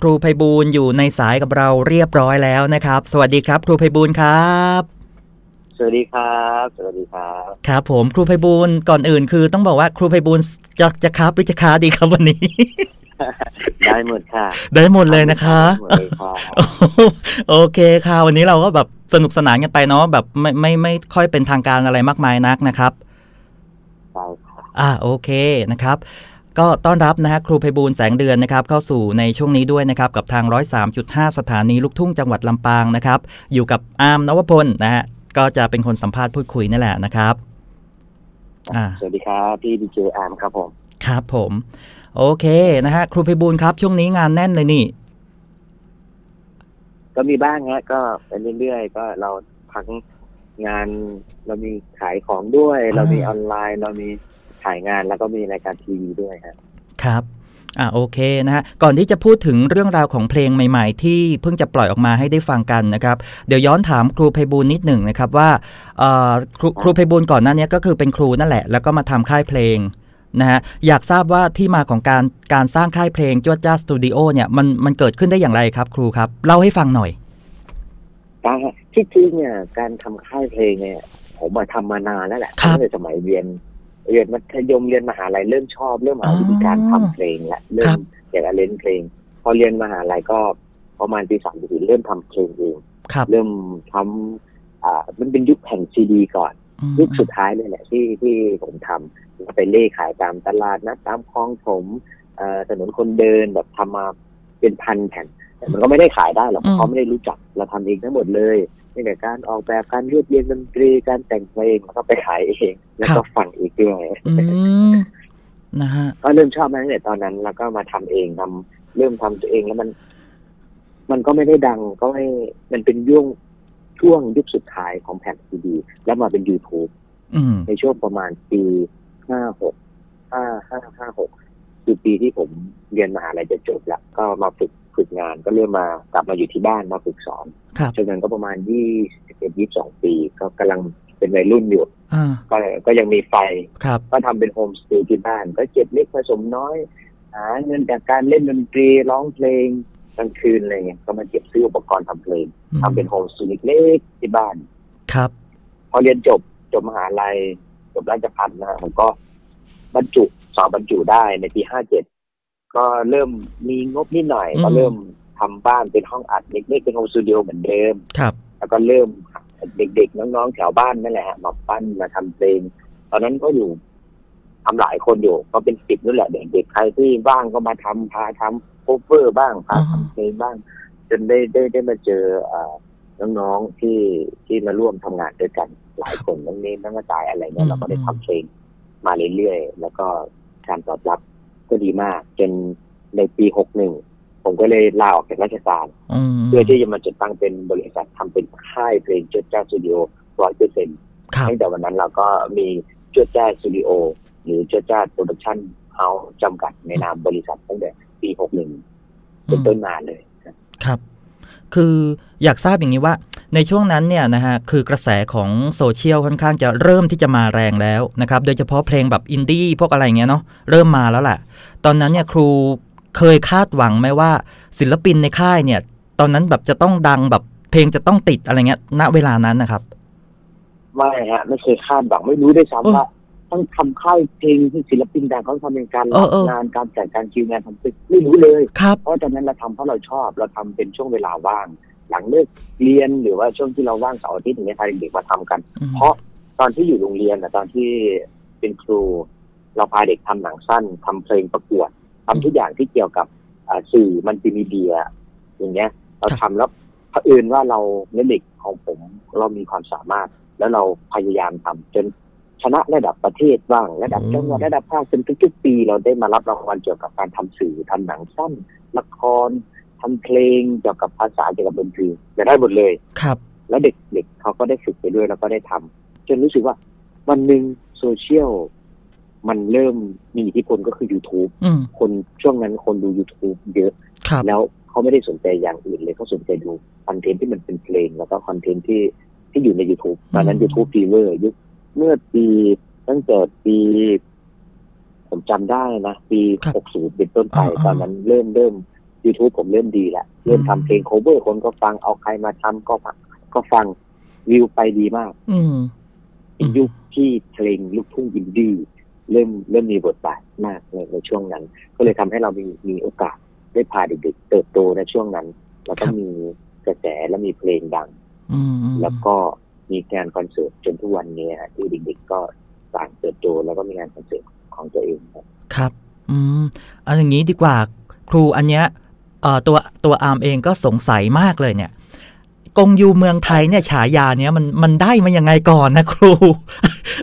ครูไพบูลย์อยู่ในสายกับเราเรียบร้อยแล้วนะครับ สวัสดีครับ ครูไพบูลย์ครับ สวัสดีครับ สวัสดีครับ ครับ ผมครูไพบูลย์ก่อนอื่นคือ ต้องบอกว่าครูไพบูลย์จะจะครับหรือจะค้าดีครับวันนี้ ได้หมดค่ะ ได้หมดเลยนะคะได้หมดเลยค่ะโอเคค่ะ วันนี้เราก็แบบสนุกสนานกันไปเนาะแบบไม่ไม่ไม่ค่อยเป็นทางการอะไรมากมายนักนะครับได้ค่ะอ่าโอเคนะครับ ก็ต้อนรับนะฮะครูไพบูลย์แสงเดือนนะครับเข้าสู่ในช่วงนี้ด้วยนะครับกับทาง 103.5 สถานีลูกทุ่งจังหวัดลำปางนะครับอยู่กับอาร์มนวพลนะฮะก็จะเป็นคนสัมภาษณ์พูดคุยนี่แหละนะครับอ่าสวัสดีครับพี่ดีเจอาร์มครับผมครับผม โอเคนะฮะครูไพบูลย์ครับช่วงนี้งานแน่นเลยนี่ ก็มีบ้างฮะก็ไปเรื่อยๆก็เราทั้งงานเรามีขายของด้วยอ่าเรามีออนไลน์เรามี ถ่ายงานแล้วก็มีรายการทีวีด้วยฮะครับอ่าโอเคนะฮะก่อนที่จะพูดถึงเรื่องราวของเพลงใหม่ ๆ ที่เพิ่งจะปล่อยออกมาให้ได้ฟังกันนะครับ เดี๋ยวย้อนถามครูไพบูลย์นิดหนึ่งนะครับว่าเอ่อครูครูไพบูลย์ก่อนหน้านี้ก็คือเป็นครูนั่นแหละ แล้วก็มาทำค่ายเพลงนะฮะอยากทราบว่าที่มาของการการสร้างค่ายเพลงจวดจ้าสตูดิโอเนี่ยมันมันเกิดขึ้นได้อย่างไรครับ ครูครับ เล่าให้ฟังหน่อยการที่จริงเนี่ยการทำค่ายเพลงเนี่ยผมมาทำมานานแล้วแหละครับตั้งแต่สมัยเรียน เรียนมัธยมเรียนมหาลัยเริ่มชอบ เริ่มหาวิธีการทำเพลงและเริ่ครัมบอยากจะเล่นเพลง พอเรียนมหาลัยก็ประมาณปีสามปีสี่เริ่มทำเพลงเองครับเริ่มทำอ่ามันเป็นยุคแผ่นซีดีก่อนอืมยุคสุดท้ายเลยแหละที่ที่ผมทำแล้วไปเล่ขายตามตลาดนะตามคลองผมเอ่อถนนคนเดินแบบทำมาเป็นพันแผ่นแต่มันก็ไม่ได้ขายได้หรอกเพราะเขาไม่ได้รู้จักเราทำเองทั้งหมดเลย ตั้งแต่การออกแบบการเรียบเรียงดนตรีการแต่งเพลงแล้วก็ไปขายเอง แล้วก็ฟังอีกด้วยอืมนะฮะก็เริ่มชอบมาตั้งแต่ตอนนั้น แล้วก็มาทำเองทำเริ่มทำตัวเองแล้วมัน มันก็ไม่ได้ดังก็ไม่มันเป็นย่วงช่วงยุคสุดท้ายของแผ่นซีดี แล้วมาเป็น YouTube อืมในช่วงประมาณปีห้าหกห้าห้าห้าหกคือปีที่ผมเรียนมหาลัยจะจบแล้ว ก็มาฝึก ฝึกงานก็เริ่มมากลับมาอยู่ที่บ้านมาฝึกสอนครับช่วงนั้นก็ประมาณยี่สิบเอ็ดยี่สองปี ก็กำลังเป็นวัยรุ่นอยู่อ่าก็ก็ยังมีไฟครับก็ทำเป็นโฮมสตูดิโอที่บ้าน ก็เจ็บเล็กผสมน้อย หาเงินจากการเล่นดนตรีร้องเพลงกลางคืนอะไรเงี้ยก็มาเก็บซื้ออุปกรณ์ทำเพลงทำเป็นโฮมสตูดิโอเล็กๆที่บ้าน ครับ พอเรียนจบจบมหาลัยจบราชพัฒนะฮะผมก็บรรจุสอบบรรจุได้ในปีห้าเจ็ด ก็เริ่มมีงบนิดหน่อยอืมก็เริ่มทำบ้านเป็นห้องอัดเล็กๆเป็นโฮมสตูดิโอเหมือนเดิมครับ แล้วก็เริ่มเด็กๆ น้องๆแถวบ้านนั่นแหละฮะมาปั้นมาทำเพลงตอนนั้นก็อยู่ทำหลายคนอยู่ ก็เป็นสิบนั่นแหละเด็กๆใครที่ว่างก็มาทำพาทำโคเวอร์บ้างพาอ๋อทำเพลงบ้าง จนได้ได้ได้มาเจอเอ่อน้องๆที่ที่มาร่วมทำงานด้วยกันหลายคนทั้งนี้ทั้งกระจายอะไรเนี่ยเราก็ได้ทำเพลงมาเรื่อยๆแล้วก็การตอบรับ ก็ดีมาก จนในปีหกหนึ่งผมก็เลยลาออกจากราชการอืมเพื่อที่จะมาจัดตั้งเป็นบริษัททำเป็นค่ายเพลงจดจ้าสตูดิโอร้อยเปอร์เซ็นต์ครับตั้งแต่วันนั้นเราก็มีจดจ้าสตูดิโอหรือจดจ้าโปรดักชั่นเฮาส์จำกัดในนามบริษัทตั้งแต่ปีหกหนึ่งเป็นต้นมาเลยครับครับคืออยากทราบอย่างนี้ว่า ในช่วงนั้นเนี่ยนะฮะคือกระแสของโซเชียลค่อนข้างจะเริ่มที่จะมาแรงแล้วนะครับโดยเฉพาะเพลงแบบอินดี้พวกอะไรเงี้ยเนาะเริ่มมาแล้วแหละตอนนั้นเนี่ยครูเคยคาดหวังไหมว่าศิลปินในค่ายเนี่ยตอนนั้นแบบจะต้องดังแบบเพลงจะต้องติดอะไรเงี้ย ณเวลานั้นนะครับไม่ฮะไม่เคยคาดหวังไม่รู้ด้วยเออซ้ำว่าต้องทำค่ายเพลงที่ศิลปินดังเขาทำเป็นการเอรัอบเอองานการจัดการคิวงานทำเป็นไม่รู้เลยครับเพราะตอนนั้นเราทำเพราะเราชอบเราทำเป็นช่วงเวลาว่าง หลังเลิกเรียนหรือว่าช่วงที่เราว่างเสาร์อาทิตย์อย่างเงี้ยพาเด็กๆมาทำกันอืมเพราะตอนที่อยู่โรงเรียนอะตอนที่เป็นครู เราพาเด็กทำหนังสั้นทำเพลงประกวดทำทุกอย่างที่เกี่ยวกับอ่าสื่อมันติมีเดีย อย่างเงี้ย เราทำแล้วเผอิญว่าเราและเด็กของผมเรามีความสามารถ แล้วเราพยายามทำจนชนะระดับประเทศบ้าง ระดับจังหวัดระดับภาคจนทุกๆปี เราได้มารับรางวัลเกี่ยวกับการทำสื่อทำหนังสั้นละคร ทำเพลงเกี่ยวกับภาษาเกี่ยวกับดนตรีจะได้หมดเลยครับ แล้วเด็กเด็กเขาก็ได้ฝึกไปด้วยแล้วก็ได้ทำจนรู้สึกว่า วันหนึ่งโซเชียลมันเริ่มมีอิทธิพลก็คือ YouTube อืมคนช่วงนั้นคนดู YouTube เยอะครับแล้วเขาไม่ได้สนใจอย่างอื่นเลยเขาสนใจดูคอนเทนต์ที่มันเป็นเพลง แล้วก็คอนเทนต์ที่ที่อยู่ใน YouTube ตอนนั้นอืม YouTube Fever ยุคเมื่อปีตั้งแต่ปี ผมจำได้นะ ปีครับ60 เป็นต้นไปอ่าๆตอนนั้นเริ่มเริ่ม YouTube ผมเริ่มดีแล้วเริ่มทำเพลง cover คนก็ฟังเอาใครมาทำก็ฟังก็ฟังวิวไปดีมาก อืมเป็นยุคที่เพลงลูกทุ่งอินดี้เริ่มเริ่มมีบทบาทมากในในช่วงนั้น ก็เลยทำให้เรามีมีโอกาสได้พาเด็กๆเติบโตในช่วงนั้น แล้วก็ครับมีกระแสและมีเพลงดังอืมอืมแล้วก็มีงานคอนเสิร์ตจนทุกวันนี้ฮะที่เด็กๆก็ต่างเติบโตแล้วก็มีงานคอนเสิร์ตของตัวเองครับ ครับ อืมเอาอย่างนี้ดีกว่า ครูอันเนี้ยเอ่อ ตัวตัวอาร์มเองก็สงสัยมากเลยเนี่ยกงยูเมืองไทยเนี่ยฉายาเนี้ยมันมันได้มายังไงก่อนนะครู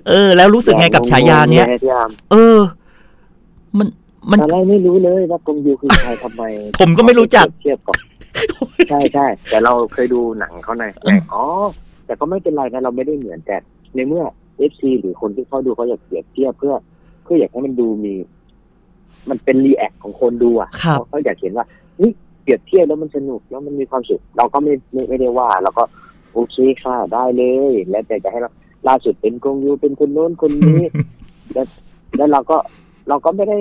เออ แล้วรู้สึกไงกับฉายาเนี้ยงงๆลพี่อาร์มเออ มันมันตอนแรกไม่รู้เลยว่ากงยูคือใครทำไม ผมก็ไม่รู้จักเทียบกับใช่ใช่แต่เราเคยดูหนังเขาในในอ๋อ แต่ก็ไม่เป็นไรนะเราไม่ได้เหมือนแต่ในเมื่อเอฟซีหรือคนที่เขาดูเขาอยากเปรียบเทียบเพื่อเพื่ออยากให้มันดูมี มันเป็นรีแอคของคนดูอะครับเขาเขาอยากเห็นว่า เฮ้ยเปรียบเทียบแล้วมันสนุกแล้วมันมีความสุขเราก็ไม่ไม่ไม่ได้ว่าเราก็โอเคค่ะได้เลย แล้วแต่จะให้เราล่าสุดเป็นกงยูเป็นคนโน้นคนนี้ แล้วแล้วเราก็เราก็ไม่ได้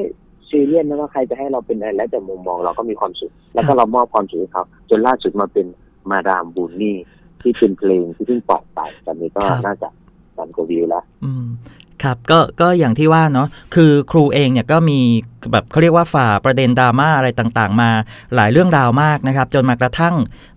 ซีเรียสนะว่าใครจะให้เราเป็นอะไรแล้วแต่มุมมองเราก็มีความสุขแล้วก็เรามอบความสุขให้เขาจนล่าสุดมาเป็นมาดามบูนนี่ที่เป็นเพลงที่เพิ่งปล่อยไปตอนนี้ก็ครับน่าจะสันกว่าวิวแล้วอืม ครับก็ก็อย่างที่ว่าเนาะคือครูเองเนี่ยก็มีแบบเขาเรียกว่าฝ่าประเด็นดราม่าอะไรต่างๆ มาหลายเรื่องราวมากนะครับ จนมากระทั่ง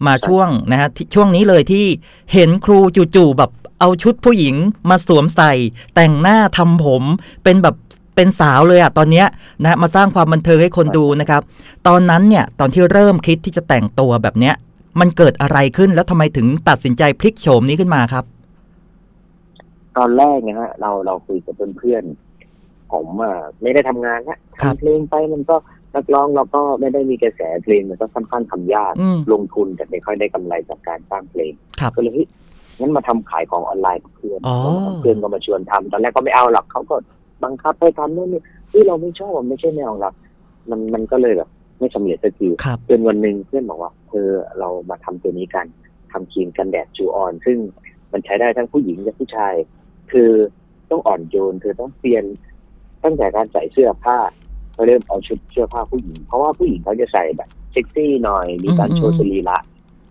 มาครับช่วงนะฮะที่ช่วงนี้เลยที่เห็นครูจู่ๆแบบเอาชุดผู้หญิงมาสวมใส่ แต่งหน้าทำผมเป็นแบบเป็นสาวเลยอะตอนเนี้ยนะมาสร้างความบันเทิงให้คนดูนะครับ ตอนนั้นเนี่ยตอนที่เริ่มคิดที่จะแต่งตัวแบบเนี้ยมันเกิดอะไรขึ้นแล้วทำไมถึงตัดสินใจพลิกโฉมนี้ขึ้นมาครับ ตอนแรกนะฮะเราเราคุยกับเพื่อนๆผมอะไม่ได้ทำงานนะครับทำเพลงไปมันก็นักร้องเราก็ไม่ได้มีกระแสเพลงมันก็ค่อนข้างทำยากอืมลงทุนแต่ไม่ค่อยได้กำไรจากการสร้างเพลงครับก็เลยเฮ้ยงั้นมาทำขายของออนไลน์กับเพื่อนอ๋อเพื่อนก็มาชวนทำตอนแรกก็ไม่เอาหรอกเขาก็บังคับให้ทำนู่นนี่ที่เราไม่ชอบมันไม่ใช่แนวของเรามันมันก็เลยแบบไม่สำเร็จสักทีครับจนวันหนึ่งเพื่อนบอกว่าเธอเรามาทำตัวนี้กันทำครีมกันแดดจูออน ซึ่งมันใช้ได้ทั้งผู้หญิงและผู้ชาย คือต้องอ่อนโยนเธอต้องเปลี่ยนตั้งแต่การใส่เสื้อผ้าเราเริ่มเอาชุดเสื้อผ้าผู้หญิง เพราะว่าผู้หญิงเขาจะใส่แบบเซ็กซี่หน่อยมีการโชว์สรีระ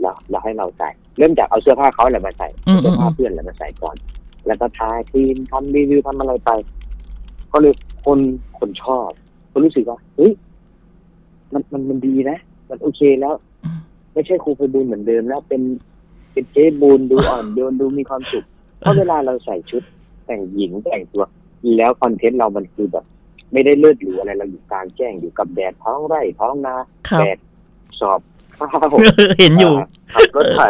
แล้วเราให้เราใส่เริ่มจากเอาเสื้อผ้าเขาแหละมาใส่เสื้อผ้าเพื่อนแหละมาใส่ก่อน แล้วก็ทาครีมทำรีวิวทำอะไรไป ก็เลยคนคนชอบก็รู้สึกว่าเฮ้ยมันมันมันดีนะ มันโอเคแล้ว ไม่ใช่ครูไพบูลเหมือนเดิมแล้วเป็นเป็นเจ๊บูนดูอ่อนโยนดูมีความสุข ราะเวลาเราใส่ชุดแต่งหญิงแต่งตัว แล้วคอนเทนต์เรามันคือแบบ ไม่ได้เลือดหรูอะไรเราอยู่กลางแจ้งอยู่กับแดดท้องไร่ท้องนาครับแดดสอบข้าวเห็นอยู่ขับรถไถ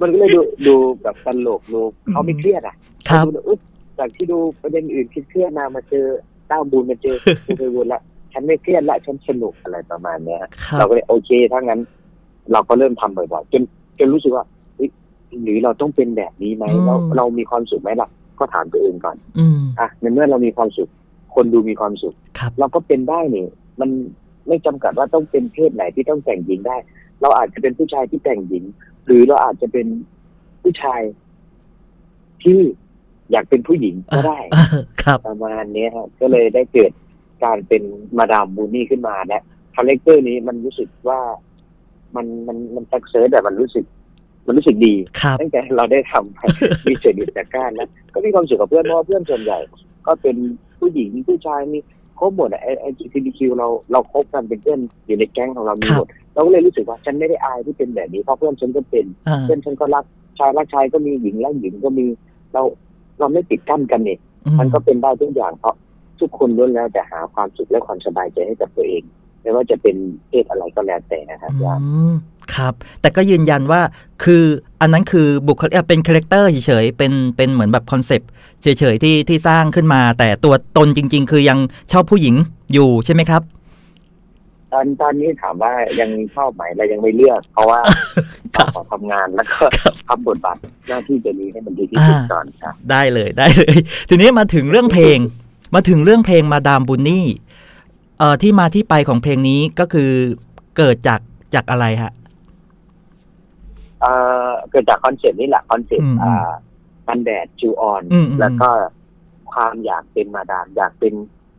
มันก็เลยดูดูแบบตลกดูเขาไม่เครียดอะครับเขาดูอุ๊ยจากที่ดูประเด็นอื่นคิดเครียดมามาเจอเต้าบูนมาเจอครูไพบูลย์ละฉันไม่เครียดละฉันสนุกอะไรประมาณเนี้ยครัเราบก็เลยโอเคถ้างั้น เราก็เริ่มทำบ่อยๆจนจนรู้สึกว่าเฮ้ย หรือเราต้องเป็นแบบนี้ไหมอืมเราเรามีความสุขไหมล่ะก็ถามตัวเองก่อนอืมอะในเมื่อเรามีความสุข คนดูมีความสุขครับเราก็เป็นได้นี่มันไม่จำกัดว่าต้องเป็นเพศไหนที่ต้องแต่งหญิงได้ เราอาจจะเป็นผู้ชายที่แต่งหญิง หรือเราอาจจะเป็นผู้ชายที่อยากเป็นผู้หญิงก็ได้เออครับประมาณเนี้ยครับก็เลยได้เกิดการเป็นมาดามบูนี่ขึ้นมาและคาแรคเตอร์นี้มันรู้สึกว่ามันมันมันสักเซสแต่มันรู้สึก มันรู้สึกดีครับตั้งแต่เราได้ทำมีเศรษฐกิจจากการแล้วก็มีความสุขกับเพื่อนเพราะว่าเพื่อนส่วนใหญ่ ก็เป็นผู้หญิงผู้ชายมีครบหมดไอไอจีทีคิวเราเราคบกันเป็นเพื่อนอยู่ในแก๊งของเรามีหมดเราก็เลยรู้สึกว่าฉันไม่ได้อายที่เป็นแบบนี้เพราะเพื่อนฉันก็เป็นอ่าเพื่อนฉันก็รักชายรักชายก็มีหญิงรักหญิงก็มีเราเราไม่ปิดกั้นกันเนี่ยอืมันก็เป็นได้ทุกอย่างเพราะทุกคนล้วนแล้วแต่หาความสุขและความสบายใจให้กับตัวเองไม่ว่าจะเป็นเพศอะไรก็แล้วแต่นะครับอืยามม ครับ แต่ก็ยืนยันว่าคืออันนั้นคือบุคลิกเอ่อเป็นคาแรคเตอร์เฉยๆเป็นเป็นเหมือนแบบคอนเซปต์เฉยๆที่ที่สร้างขึ้นมา แต่ตัวตนจริง ๆ คือยังชอบผู้หญิงอยู่ใช่ไหมครับ ตอนตอนนี้ถามว่ายังชอบไหมเรายังไม่เลือก เพราะว่าครับขอทำงานแล้วก็ครับทำบทบาทหน้าที่ตัวนี้ให้มันดีที่สุดอ่าก่อนครับได้เลยได้เลย ทีนี้มาถึงเรื่องเพลง มาถึงเรื่องเพลงมาดามบุนนี่เอ่อที่มาที่ไปของเพลงนี้ก็คือเกิดจากจากอะไรฮะ เอ่อเกิดจากคอนเซ็ปต์นี่แหละคอนเซ็ปอืต์มอ่ากันแดดจูออนอืมอืมแล้วก็ความอยากเป็นมาดามอยากเป็น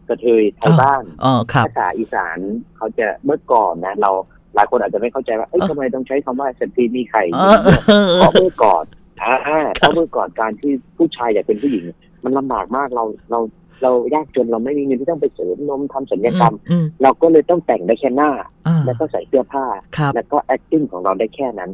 กระเทยไทยบ้านอ๋อครับภาษาอีสานเขาจะเมื่อก่อนนะ เราหลายคนอาจจะไม่เข้าใจว่าเอ้ยเออทำไมต้องใช้คำว่าสตรีมีไข่เออเออเออเพราะเมื่อก่อนอ่าเพราะเมื่อก่อนการที่ผู้ชายอยากเป็นผู้หญิง มันลำบากมากเราเราเรายากจนเราไม่มีเงินที่ต้องไปเสริมนมทำศัลยกรรมอืมเราก็เลยต้องแต่งได้แค่หน้าอ่าแล้วก็ใส่เสื้อผ้าครับแล้วก็ acting ของเราได้แค่นั้น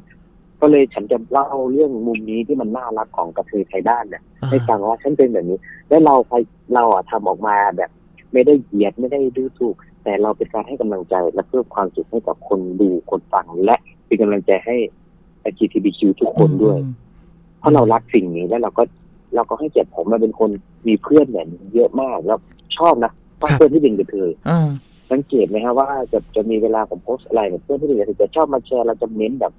ก็เลยฉันจะเล่าเรื่องมุมนี้ที่มันน่ารักของกระเทยไทยบ้านเนี่ยให้ฟังว่าฉันเป็นแบบนี้ แล้วเราไปเราอะทำออกมาแบบ ไม่ได้เหยียดไม่ได้ดูถูก แต่เราเป็นการให้กำลังใจและเพิ่มความสุขให้กับคนดูคนฟังและเป็นกำลังใจให้ LGBTQ ทุกคนด้วยอืมเพราะเรารักสิ่งนี้แล้วเราก็เราก็ให้เกียรติผมมาเป็นคนมีเพื่อนแบบนี้เยอะมากแล้วชอบนะชอบเพื่อนที่เป็นกระเทยอ่าสังเกตไหมฮะว่าจะจะมีเวลาผมโพสต์อะไรเนี่ยเพื่อนที่เป็นกระเทยจะชอบมาแชร์เราจะเน้นแบบ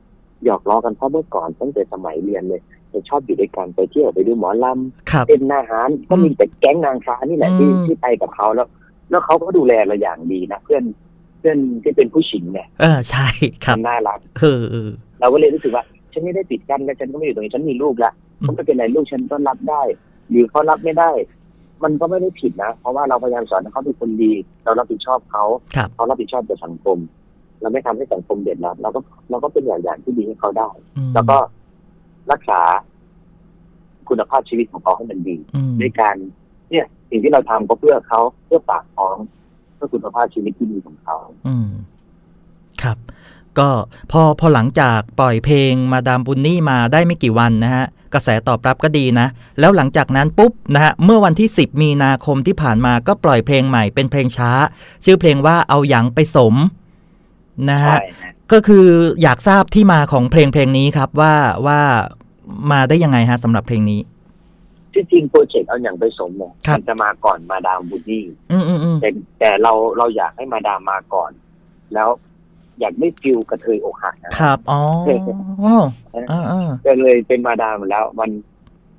หยอกล้อกันเพราะเมื่อก่อนตั้งแต่สมัยเรียนเลยจะชอบอยู่ด้วยกันไปเที่ยวไปดูหมอลำครับเป็นอาหารก็มีแต่แก๊งนางฟ้านี่แหละที่อืมที่ไปกับเขาแล้ว แล้วเขาก็ดูแลเราอย่างดีนะเพื่อนเพื่อนที่เป็นผู้หญิงเนี่ยเออใช่ครับมันน่ารักเออเออเราก็เลยรู้สึกว่าฉันไม่ได้ปิดกั้นแล้วฉันก็ไม่อยู่ตรงนี้ฉันมีลูกละอืมก็ไม่เป็นไรลูกฉันก็รับได้ หรือเขารับไม่ได้ มันก็ไม่ได้ผิดนะ เพราะว่าเราพยายามสอนให้เขาเป็นคนดี เรารับผิดชอบเขาครับเขารับผิดชอบต่อสังคม เราไม่ทำให้สังคมเดือดร้อนเราก็เราก็เป็นอย่างอย่างที่ดีให้เขาได้อืมแล้วก็รักษาคุณภาพชีวิตของเขาให้มันดีอืมด้วยการ เนี่ยสิ่งที่เราทำก็เพื่อเขาเพื่อปากท้องเพื่อคุณภาพชีวิตที่ดีของเขา อืมครับ ก็พอพอหลังจากปล่อยเพลงมาดามบุนนี่มาได้ไม่กี่วันนะฮะ กระแสตอบรับก็ดีนะ แล้วหลังจากนั้นปุ๊บนะฮะ เมื่อวันที่ 10 มีนาคมที่ผ่านมาก็ปล่อยเพลงใหม่เป็นเพลงช้า ชื่อเพลงว่าเอาหยังไปสม นะฮะใช่ฮะ ก็คืออยากทราบที่มาของเพลงเพลงนี้ครับว่าว่ามาได้ยังไงฮะสำหรับเพลงนี้ที่จริงโปรเจกต์เอาอย่างไปสมเนี่ยครับมันจะมาก่อนมาดามบูดดี้อืมอืมอืมแต่แต่เราเราอยากให้มาดามมาก่อน แล้วอยากได้ฟิลกระเทยอกหักนะครับ อ๋ออ่าอ่าก็เลยเป็นมาดามแล้วมัน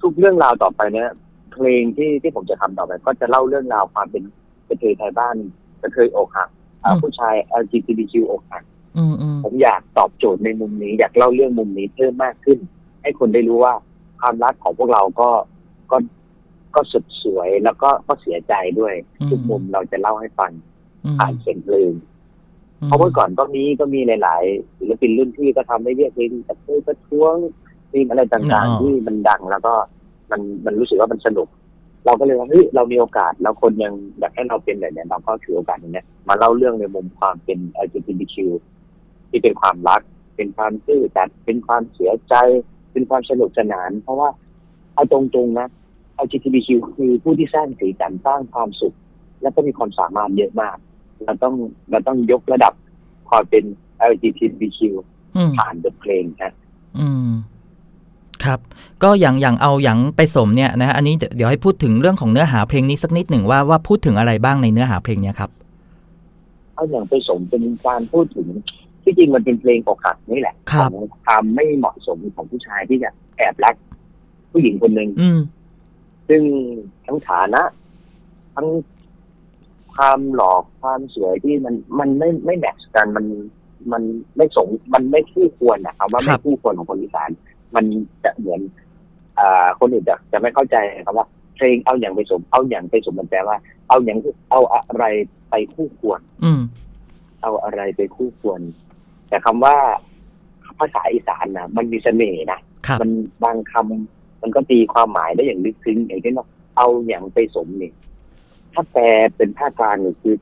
ทุกเรื่องราวต่อไปเนี่ยเพลงที่ที่ผมจะทำต่อไป ก็จะเล่าเรื่องราวความเป็นกระเทยไทยบ้านกระเทยอกหักอ่า ผู้ชาย LGBTQ อกหักอืมอืมผมอยากตอบโจทย์ในมุมนี้ อยากเล่าเรื่องมุมนี้เพิ่มมากขึ้น ให้คนได้รู้ว่าความรักของพวกเราก็ก็ก็สุดสวยแล้วก็ก็เสียใจด้วย ทุกมุมเราจะเล่าให้ฟังอืมผ่านเสียงเพลงเพราะเมื่อก่อนก็มีก็มีหลายๆศิลปินรุ่นพี่ก็ทำได้เรียกเพลงกระเทยประท้วงเพลงอะไรต่างๆ ที่มันดังแล้วก็มันมันรู้สึกว่ามันสนุก เราก็เลยว่าเฮ้ยเรามีโอกาสแล้วคนยังอยากให้เราเป็นแบบเนี้ยเราก็ถือโอกาสนี้มาเล่าเรื่องในมุมความเป็น LGBTQ ที่เป็นความรัก เป็นความซื่อสัตย์เป็นความเสียใจ เป็นความสนุกสนาน เพราะว่าเอาตรงๆนะ LGBTQ คือผู้ที่สร้างสีสันสร้างความสุข และก็มีความสามารถเยอะมากเราต้องเราต้องยกระดับความเป็น LGBTQ อืมผ่านบทเพลงฮะอืม ครับก็อย่างอย่างเอาอย่างไปสมเนี่ยนะฮะอันนี้เดี๋ยวเดี๋ยวให้พูดถึงเรื่องของเนื้อหาเพลงนี้สักนิดหนึ่งว่าว่าพูดถึงอะไรบ้างในเนื้อหาเพลงเนี้ยครับเอาอย่างไปสมเป็นการพูดถึงที่จริงมันเป็นเพลงอกหักนี่แหละครับของความไม่เหมาะสมของผู้ชายที่จะแอบรัก ผู้หญิงคนหนึ่งอืมซึ่งทั้งฐานะ ทั้งความหล่อความสวยที่มันมันไม่ไม่แมทช์กันมันมันไม่สงมันไม่คู่ควรนะครับว่าครัไม่บคู่ควรของคนอีสาน มันจะเหมือนอ่าคนอื่นจะจะไม่เข้าใจครับว่าเพลงเอาอย่างไปสม เอาอย่างไปสมมันแปลว่า เอาอย่างเอาอะไรไปคู่ควร อืมเอาอะไรไปคู่ควร แต่คำว่าภาษาอีสานนะมันมีเสน่ห์นะครับมันบางคำมันก็ตีความหมายได้อย่างลึกซึ้งอย่างเช่นว่าเอาอย่างไปสมเนี่ยถ้าแปลเป็นภาคกลางเนี่ยคือ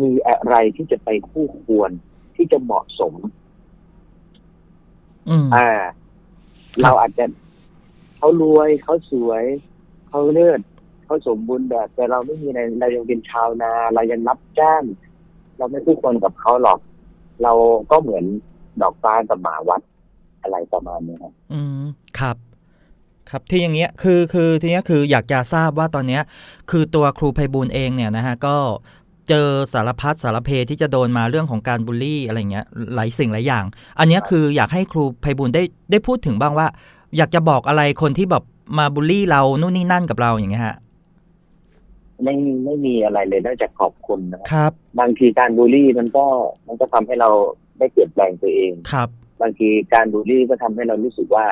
มีอะไรที่จะไปคู่ควรที่จะเหมาะสมอืมอ่าครับ เราอาจจะเขารวยเขาสวยเขาเลิศเขาสมบูรณ์แบบ แต่เราไม่มีอะไรเรายังเป็นชาวนา เรายังรับจ้าง เราไม่คู่ควรกับเขาหรอก เราก็เหมือนดอกฟ้ากับหมาวัดอะไรประมาณนี้ครับอืมครับ ครับที่อย่างเงี้ยคือคือทีเนี้ยคืออยากจะทราบว่าตอนเนี้ย คือตัวครูไพบูลย์เองเนี่ยนะฮะก็ เจอสารพัดสารเพที่จะโดนมาเรื่องของการบูลลี่อะไรเงี้ยหลายสิ่งหลายอย่าง อันเนี้ยคืออยากให้ครูไพบูลย์ได้ได้พูดถึงบ้างว่า อยากจะบอกอะไรคนที่แบบมาบูลลี่เรานู่นนี่นั่นกับเราอย่างเงี้ยฮะไม่ไม่มีอะไรเลยนอกจากขอบคุณนะครับครับบางทีการบูลลี่มันก็มันก็ทำให้เราได้เปลี่ยนแปลงตัวเองครับ บางทีการบูลลี่ก็ทำให้เรารู้สึกว่า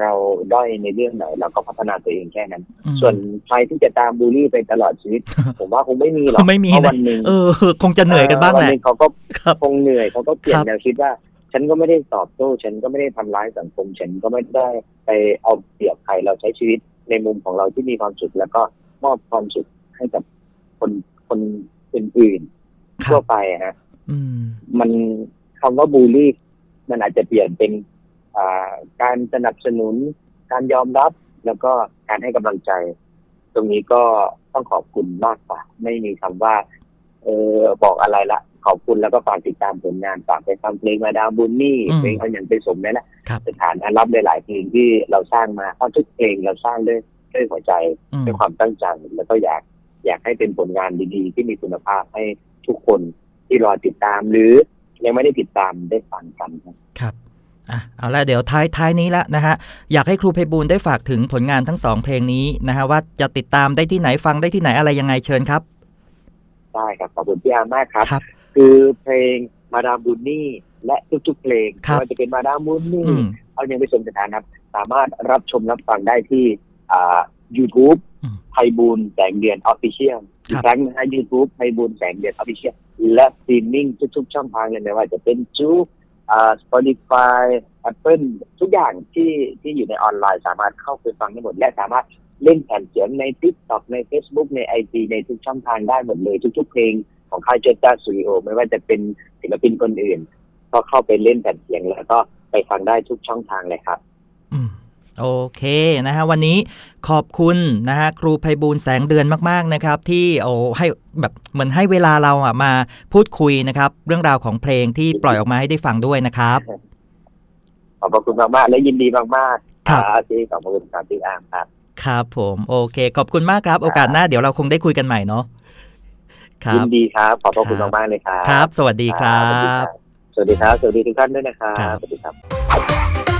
เราด้อยในเรื่องไหนเราก็พัฒนาตัวเองแค่นั้นอืมส่วนใครที่จะตามบูลลี่ไปตลอดชีวิต ผมว่าคงไม่มีหรอกไม่มีเพราะนะวันหนึ่งเออ คงจะเหนื่อยกันบ้างแหวัละหนึ่งเขาก็ครับคงเหนื่อยเขาก็เปลี่ยคนรับแนวคิดว่า ฉันก็ไม่ได้ตอบโต้ฉันก็ไม่ได้ทำร้ายสังคมฉันก็ไม่ได้ไปเอาเปรียบใครเราใช้ชีวิตในมุมของเราที่มีความสุขแล้วก็มอบความสุขให้กับคนคนอื่นๆครัทั่วบไปอะฮะอืมมันคำว่าบูลลี่ มันอาจจะเปลี่ยนเป็นอ่า การสนับสนุน การยอมรับแล้วก็การให้กำลังใจ ตรงนี้ก็ต้องขอบคุณมากกว่า ไม่มีคำว่า เออบอกอะไรละขอบคุณแล้วก็ฝากติดตามผลงานฝากไปฟังเพลงมาดามบุญนี่อืมเพลงเอาอย่างเป็นสมนั่นแหละครับสถานอันรับหลายๆเพลงที่เราสร้างมาเพราะทุกเพลงเราสร้างด้วยด้วยหัวใจอืมด้วยความตั้งใจแล้วก็อยากอยากให้เป็นผลงานดีๆ ที่มีคุณภาพให้ทุกคนที่รอติดตามหรือยังไม่ได้ติดตามได้ฟังกันครับครับ อะเอาละเดี๋ยวท้ายท้ายนี้ละนะฮะอยากให้ครูไพบูลย์ได้ฝากถึงผลงานทั้งสองเพลงนี้นะฮะว่าจะติดตามได้ที่ไหนฟังได้ที่ไหนอะไรยังไงเชิญครับได้ครับขอบคุณพี่อาร์มากครับ ครับ คือเพลงมาดามบุญนี่และทุกๆเพลงครับ ไม่ว่าจะเป็นมาดามบุญนี่ อืม เอายังไปชมสถานะครับ สามารถรับชมรับฟังได้ที่อ่า YouTube อืมไพบูลย์แสงเดือนออฟฟิเชียลอีครักบครั้งนะฮะ YouTube ไพบูลย์แสงเดือนออฟฟิเชียลและสตรีมมิ่งทุกๆ ช่องทางเลยไม่ว่าจะเป็นจูอ่า Spotify Apple ทุกอย่างที่ที่อยู่ในออนไลน์สามารถเข้าไปฟังได้หมด และสามารถเล่นแผ่นเสียงใน TikTok ใน Facebook ใน IG ในทุกช่องทางได้หมดเลยทุกๆเพลงของค่ายเจต้าสตูดิโอไม่ว่าจะเป็นศิลปินคนอื่น ก็เข้าไปเล่นแผ่นเสียงแล้วก็ไปฟังได้ทุกช่องทางเลยครับ อืม โอเคนะฮะวันนี้ขอบคุณนะฮะครูไพบูลย์แสงเดือนมากๆนะครับ ที่โอ้ให้แบบเหมือนให้เวลาเราอะมาพูดคุยนะครับ เรื่องราวของเพลงที่ปล่อยออกมาให้ได้ฟังด้วยนะครับ ขอบพระคุณมากๆและยินดีมากๆครับอ่าที่ขอบพระคุณครับพี่อาร์มครับครับผมโอเค ขอบคุณมากครับ โอกาสหน้าเดี๋ยวเราคงได้คุยกันใหม่เนาะครัยิบนดีครับ ขอบพระคุณครับมากๆเลยครับครับสวัสดีครับ สวัสดีครับ สวัสดีครับ สวัสดีทุกท่านด้วยนะครับครับสวัสดีครับ